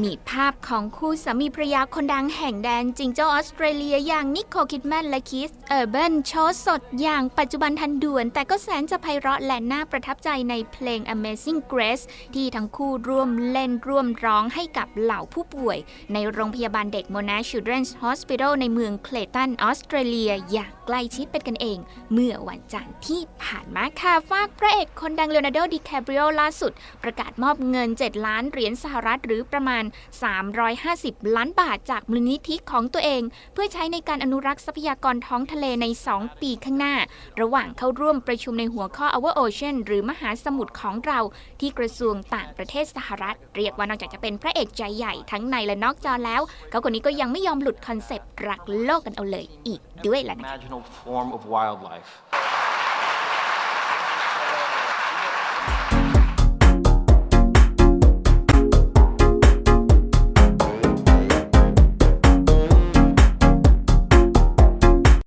มีภาพของคู่สามีภรรยาคนดังแห่งแดนจิงโจ้าออสเตรเลียอย่างนิโคลคิดแมนและคิสเออร์เบนโชว์สดอย่างปัจจุบันทันด่วน แต่ก็แสนจะไพเราะและน่าประทับใจในเพลง Amazing Grace ที่ทั้งคู่ร่วมเล่นร่วมร้องให้กับเหล่าผู้ป่วย ในโรงพยาบาลเด็ก Monash Children's Hospital ในเมืองเคลตันออสเตรเลียอย่างใกล้ชิดเป็นกันเอง เมื่อวันจันทร์ที่ผ่านมาค่ะฝากพระเอกคนดังเลโอนาร์โดดิแคปริโอล่าสุด ประกาศมอบเงิน 7 ล้านเหรียญสหรัฐหรือประมาณ350 ล้านบาทจากมูลนิธิของตัวเอง เพื่อใช้ในการอนุรักษ์ทรัพยากรท้องทะเลใน 2 ปีข้างหน้า ระหว่างเข้าร่วมประชุมในหัวข้อ Our Ocean หรือมหาสมุทรของเรา ที่กระทรวงต่างประเทศสหรัฐ เรียกว่านอกจากจะเป็นพระเอกใจใหญ่ทั้งในและนอกจอแล้ว เขาคนนี้ก็ยังไม่ยอมหลุดคอนเซปต์รักโลกกันเอาเลยอีกด้วยล่ะนะคะ